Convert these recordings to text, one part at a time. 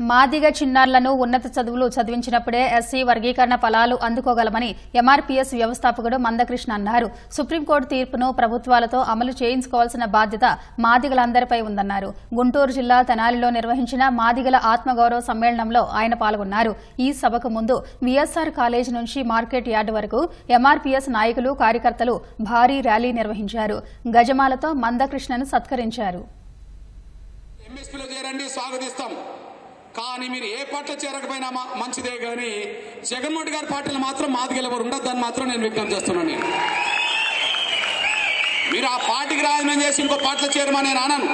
మాదిగ చిన్నారులను ఉన్నత చదువులు చదివించినప్పుడే ఎస్సీ వర్గీకరణ ఫలాలు అందుకోగలమని ఎంఆర్పీఎస్ వ్యవస్థాపకుడు మందకృష్ణ అన్నారు. సుప్రీంకోర్టు తీర్పును ప్రభుత్వాలతో అమలు చేయించుకోవాల్సిన బాధ్యత మాదిగలందరిపై ఉందన్నారు. గుంటూరు జిల్లా తెనాలిలో నిర్వహించిన మాదిగల ఆత్మగౌరవ సమ్మేళనంలో ఆయన పాల్గొన్నారు. ఈ సభకు ముందు వీఎస్ఆర్ కాలేజ్ నుంచి మార్కెట్ యార్డు వరకు ఎంఆర్పీఎస్ నాయకులు కార్యకర్తలు భారీ ర్యాలీ నిర్వహించారు. గజమాలతో మందకృష్ణను సత్కరించారు. స్వాగతిస్తాం. కానీ మీరు ఏ పార్టీలో చేరకపోయినా మంచిదే కానీ జగన్మోహన్ గారి పార్టీలు మాత్రం మాదిగెలవరు ఉండదు ఉండద్దని మాత్రం నేను విజ్ఞప్తి చేస్తున్నాను. నేను. మీరు ఆ పార్టీకి రాజీనామా చేసి ఇంకో పార్టీలో చేరమని నేను అనను.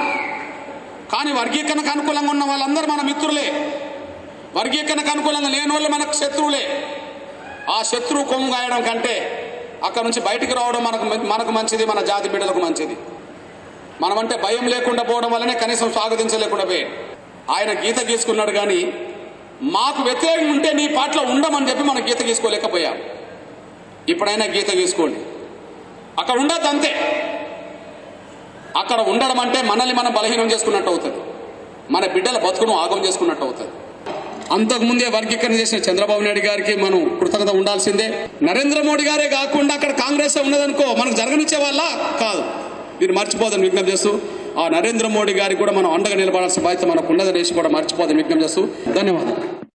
కానీ వర్గీకరణకు అనుకూలంగా ఉన్న వాళ్ళందరూ మన మిత్రులే. వర్గీకరణకు అనుకూలంగా లేని వాళ్ళు మనకు శత్రువులే. ఆ శత్రువు కొమ్ము గాయడం కంటే అక్కడ నుంచి బయటికి రావడం మనకు మనకు మంచిది మన జాతి బిడ్డలకు మంచిది. మనమంటే భయం లేకుండా పోవడం వల్లనే కనీసం స్వాగతించలేకుండా పోయాడు. ఆయన గీత గీసుకున్నాడు కానీ మాకు వ్యతిరేకం ఉంటే నీ పాటలో ఉండమని చెప్పి మనం గీత గీసుకోలేకపోయాం. ఇప్పుడైనా గీత గీసుకోండి. అక్కడ ఉండద్దు అంతే. అక్కడ ఉండడం అంటే మనల్ని మనం బలహీనం చేసుకున్నట్టు అవుతుంది. మన బిడ్డల బతుకును ఆగం చేసుకున్నట్టు అవుతుంది. అంతకుముందే వర్గీకరణ చేసిన చంద్రబాబు నాయుడు గారికి మనం కృతజ్ఞత ఉండాల్సిందే. నరేంద్ర మోడీ గారే కాకుండా అక్కడ కాంగ్రెస్ ఉన్నదనుకో మనకు జరగనిచ్చే వాళ్ళ కాదు. మీరు మర్చిపోదని విజ్ఞప్తి చేస్తూ ఆ నరేంద్ర మోడీ గారికి కూడా మనం అండగా నిలబడాల్సిన బాధ్యత మనకు ఉన్నదనేసి కూడా మర్చిపోదని విజ్ఞప్తి చేస్తూ ధన్యవాదాలు.